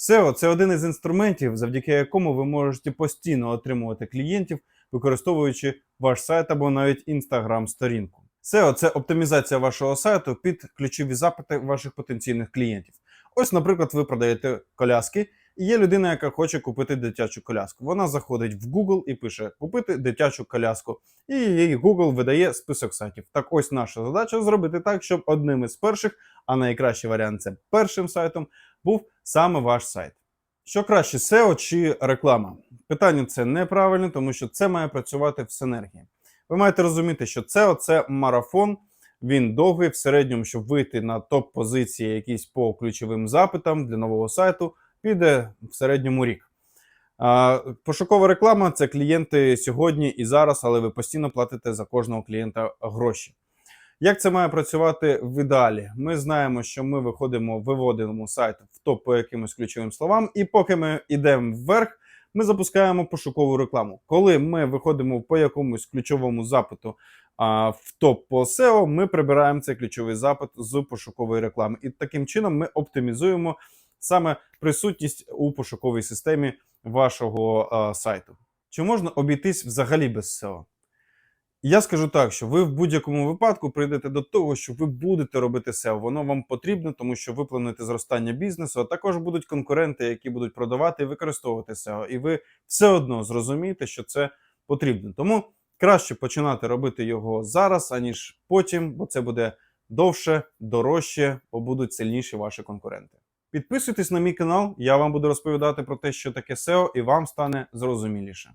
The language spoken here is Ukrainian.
SEO – це один із інструментів, завдяки якому ви можете постійно отримувати клієнтів, використовуючи ваш сайт або навіть інстаграм-сторінку. SEO – це оптимізація вашого сайту під ключові запити ваших потенційних клієнтів. Ось, наприклад, ви продаєте коляски, і є людина, яка хоче купити дитячу коляску. Вона заходить в Google і пише купити дитячу коляску. І їй Google видає список сайтів. Так ось наша задача зробити так, щоб одним із перших, а найкращий варіант це першим сайтом, був саме ваш сайт. Що краще, SEO чи реклама? Питання це неправильне, тому що це має працювати в синергії. Ви маєте розуміти, що SEO – це марафон, він довгий в середньому, щоб вийти на топ-позиції якісь по ключовим запитам для нового сайту, піде в середньому рік. Пошукова реклама це клієнти сьогодні і зараз, але ви постійно платите за кожного клієнта гроші. Як це має працювати в ідеалі? Ми знаємо, що ми виходимо, виводимо сайт в топ по якимось ключовим словам, і поки ми йдемо вверх, ми запускаємо пошукову рекламу. Коли ми виходимо по якомусь ключовому запиту а, в топ по SEO, ми прибираємо цей ключовий запит з пошукової реклами. І таким чином ми оптимізуємо саме присутність у пошуковій системі вашого а, сайту. Чи можна обійтись взагалі без SEO? Я скажу так, що ви в будь-якому випадку прийдете до того, що ви будете робити SEO. Воно вам потрібно, тому що ви плануєте зростання бізнесу, а також будуть конкуренти, які будуть продавати і використовувати SEO. І ви все одно зрозумієте, що це потрібно. Тому краще починати робити його зараз, аніж потім, бо це буде довше, дорожче, бо будуть сильніші ваші конкуренти. Підписуйтесь на мій канал, я вам буду розповідати про те, що таке SEO, і вам стане зрозуміліше.